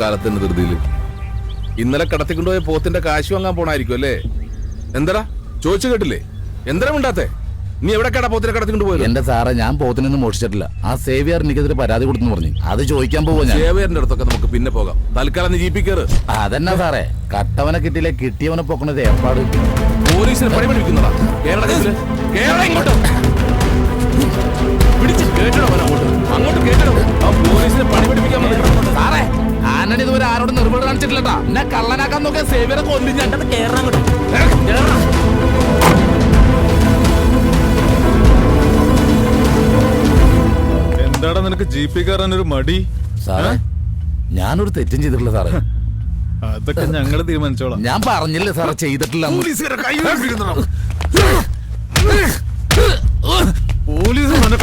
കാലത്തിന്റെ ധൃതിയിൽ. ഇന്നലെ കടത്തിക്കൊണ്ടുപോയ പോത്തിന്റെ കാശ് വാങ്ങാൻ പോണായിരിക്കും അല്ലേ? എന്തടാ? ചോദിച്ചു കേട്ടില്ലേ? എന്തരം മിണ്ടാത്തെ? നീ എവിടെ കട പോത്തിനെ കടത്തിക്കൊണ്ട് പോയത് എന്റെ സാറേ ഞാൻ പോത്തിനൊന്നും മോഷിച്ചിട്ടില്ല ആ സേവിയർ എനിക്കെതിരെ പരാതി കൊടുത്തു പറഞ്ഞു. അത് ചോദിക്കാൻ ഞാൻ. സേവയറിന്റെ അടുത്തൊക്കെ നമുക്ക് പിന്നെ പോകാം. തൽക്കാലം നീ ജീപ്പി കയറ് അതെന്നാ സാറേ? കട്ടവനെ കിട്ടിയില്ലേ കിട്ടിയവനെ പൊക്കണത് ഏർപ്പാട്. പോലീസിനെ പണി പഠിപ്പിക്കുന്നതാ കേരള ഇങ്ങോട്ട്. പിടിച്ച് അങ്ങോട്ട്. അങ്ങോട്ട് ആ പോലീസിനെ പണി ആരോടും നിർബന്ധം കാണിച്ചിട്ടില്ലട്ടാ. എന്നെ കള്ളനാക്കാൻ നോക്കിയ സേവിയറെ കൊല്ലി. ഞാൻ കേറാൻ എന്താടാ നിനക്ക് ജി പി കയറാൻ ഒരു മടി? സാറേ ഞാനൊരു തെറ്റും ചെയ്തിട്ടില്ല സാറേ. അതൊക്കെ ഞങ്ങൾ തീരുമാനിച്ചോളാം. ഞാൻ പറഞ്ഞില്ലേ സാറേ ചെയ്തിട്ടില്ല പോലീസ് പോലീസുകാരെ കൈ വീഴ്ത്തിയിരുന്നോ? പോലീസ് തന്നെ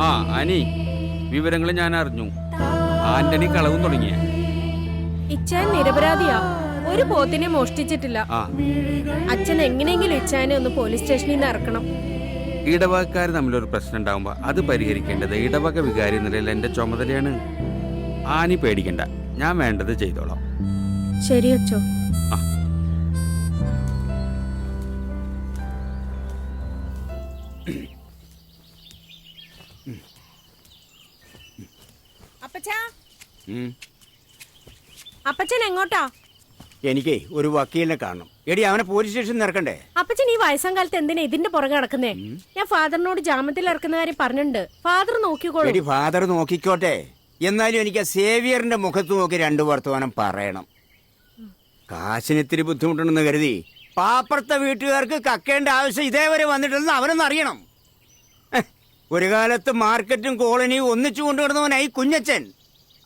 ആ അനി വിവരങ്ങൾ ഞാൻ അറിഞ്ഞു. ആന്റണി കളവും തുടങ്ങിയ. ഇച്ചാൻ നിരപരാധിയാ. ഒരു പോത്തിനെ മോഷ്ടിച്ചിട്ടില്ല. അച്ഛൻ എങ്ങനെയെങ്കിലും ഇച്ചാനെ ഒന്ന് പോലീസ് സ്റ്റേഷനിൽ നിന്ന് ഇറക്കണം. ഇടവകക്കാർ തമ്മിലൊരു പ്രശ്നം ഉണ്ടാവുമ്പോ അത് പരിഹരിക്കേണ്ടത് ഇടവക വികാരി നിലയിൽ എന്റെ ചുമതലയാണ്. ആനി പേടിക്കണ്ട. ഞാൻ വേണ്ടത് ചെയ്തോളാം. ശരി അച്ഛോ അപ്പച്ചാ? അപ്പച്ചൻ എങ്ങോട്ടാ? എനിക്കേ ഒരു വക്കീലിനെ കാണണം. എടി അവനെ പോലീസ് സ്റ്റേഷനിൽ ഇറക്കണ്ടേ? അപ്പച്ചൻ ഈ വയസ്സാം കാലത്ത് എന്തിനാ ഇതിന്റെ പുറകെ നടക്കുന്നേ? ഞാൻ ഫാദറിനോട് ജാമ്യത്തിൽ ഇറക്കുന്ന കാര്യം പറഞ്ഞിട്ടുണ്ട്. ഫാദർ നോക്കിക്കോളൂ. എടി ഫാദർ നോക്കിക്കോട്ടെ. എന്നാലും എനിക്ക് ആ സേവിയറിന്റെ മുഖത്ത് നോക്കി രണ്ടു വർത്തമാനം പറയണം. കാശിന് ഇത്തിരി ബുദ്ധിമുട്ടുണ്ടെന്ന് കരുതി. പാപ്പർത്ത വീട്ടുകാർക്ക് കക്കേണ്ട ആവശ്യം ഇതേവരെ വന്നിട്ടില്ലെന്ന് അവനൊന്ന് അറിയണം. ഹ്, ഒരു കാലത്ത് മാർക്കറ്റും കോളനിയും ഒന്നിച്ചു കൊണ്ടുവരുന്നവനായി കുഞ്ഞച്ചൻ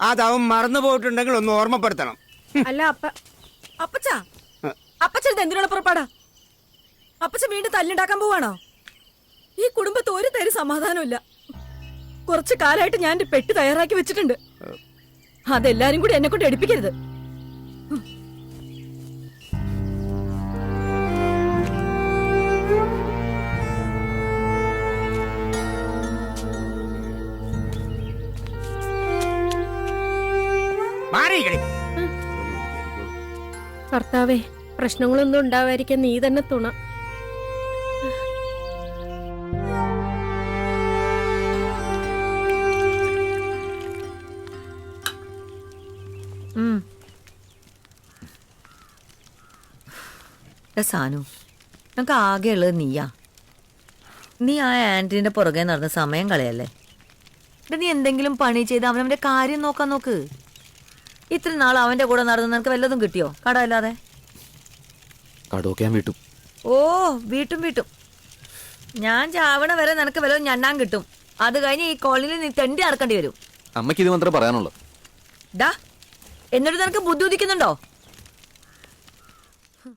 അതവൻ മറന്നു പോയിട്ടുണ്ടെങ്കിൽ ഒന്ന് ഓർമ്മപ്പെടുത്തണം. അല്ല അപ്പ അപ്പച്ച? അപ്പച്ചത് എന്തിനുള്ള പുറപ്പാടാ? അപ്പച്ച വീണ്ടും തല്ലുണ്ടാക്കാൻ പോവാണോ? ഈ കുടുംബത്ത് ഒരു തരി സമാധാനമില്ല കുറച്ച് കാലമായിട്ട് ഞാൻ പെട്ടി തയ്യാറാക്കി വെച്ചിട്ടുണ്ട്. അതെല്ലാരും കൂടി എന്നെ കൊണ്ട് എടുപ്പിക്കരുത്. മാറിയിക്കടി ഭർത്താവേ പ്രശ്നങ്ങളൊന്നും ഉണ്ടാവാതിരിക്കാൻ നീ തന്നെ തുണ. സാനു നമുക്ക് ആകെയുള്ളത് നീയാ. നീ ആ ആന്റീന്റെ പുറകെ നടന്ന സമയം കളയല്ലേ? നീ എന്തെങ്കിലും പണി ചെയ്ത് അവനവന്റെ കാര്യം നോക്കാൻ നോക്ക്. ഇത്ര നാൾ അവന്റെ കൂടെ നടന്ന് നിനക്ക് വല്ലതും കിട്ടിയോ? കടമല്ലാതെ കടമൊക്കെ ഞാൻ വീട്ടും. ഓ വീട്ടും വീട്ടും. ഞാൻ ചാവണ വരെ നിനക്ക് വല്ലതും ഞണ്ണാൻ കിട്ടും. അത് കഴിഞ്ഞ് ഈ കോളനിയിൽ നീ തെണ്ടി നടക്കേണ്ടി വരും. അമ്മയ്ക്ക് ഇത് മാത്രമേ പറയാനുള്ളൂ. ഡാ എന്നിട്ട് നിനക്ക് ബുദ്ധി ഉദിക്കുന്നുണ്ടോ?